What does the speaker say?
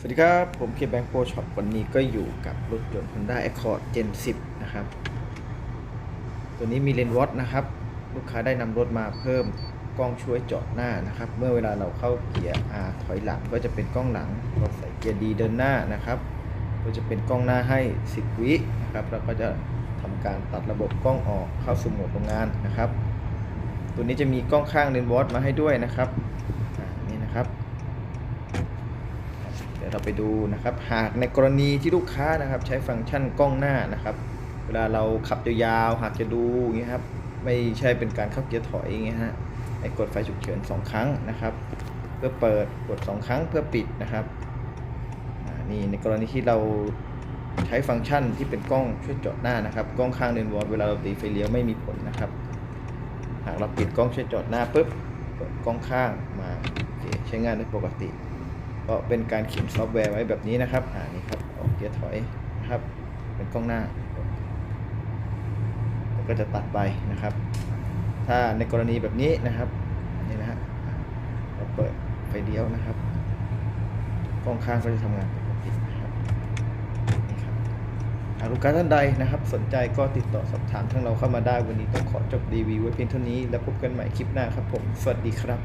สวัสดีครับ ผมเคแบงค์โปรช็อปวันนี้ก็อยู่กับรถยนต์ Honda Accord Gen 10 นะครับ ตัวนี้มีเลนส์วอตนะครับ ลูกค้าได้นำรถมาเพิ่มกล้องช่วยจอดหน้านะครับ เมื่อเวลาเราเข้าเกียร์ R ถอยหลังก็จะเป็นกล้องหลังเราใส่เกียร์ D เดินหน้านะครับ ก็จะเป็นกล้องหน้าให้ 10 วินะครับเราก็จะทำการตัดระบบกล้องออกเข้าสู่โหมดโรงงานนะครับ ตัวนี้จะมีกล้องข้างเลนส์วอตมาให้ด้วยนะครับนี่นะครับ เดี๋ยวเราไปดูนะครับ หากในกรณีที่ลูกค้านะครับ ใช้ฟังก์ชันกล้องหน้านะครับ เวลาเราขับยาวๆหากจะดูอย่างเงี้ยครับไม่ใช่เป็นการเข้าเกียร์ถอยอย่างเงี้ยฮะให้กดไฟฉุกเฉินสองครั้งนะครับ เพื่อเปิดกดสองครั้งเพื่อปิดนะครับอ่านี่ในกรณีที่เราใช้ฟังก์ชันที่เป็นกล้องช่วยจอดหน้านะครับ กล้องข้างเลนวอลเวลาเราตีไฟเลี้ยวไม่มีผลนะครับ หากเราปิดกล้องช่วยจอดหน้าปุ๊บเปิดกล้องข้างมาใช้งานได้ปกติ ก็เป็นการเขียนซอฟต์แวร์ไว้แบบนี้นะครับอ่านี่ครับออกเกียร์ถอยนะครับ เป็นกล้องหน้า แล้วก็จะตัดไปนะครับ ถ้าในกรณีแบบนี้นะครับนี่นะฮะเราเปิดไฟเลี้ยวนะครับกล้องข้างก็จะทำงานปกตินะครับนี่ครับหากลูกค้าท่านใดนะครับ สนใจก็ติดต่อสอบถามทางเราเข้ามาได้วันนี้ต้องขอจบรีวิวไว้เพียงเท่านี้ แล้วพบกันใหม่คลิปหน้าครับผม สวัสดีครับ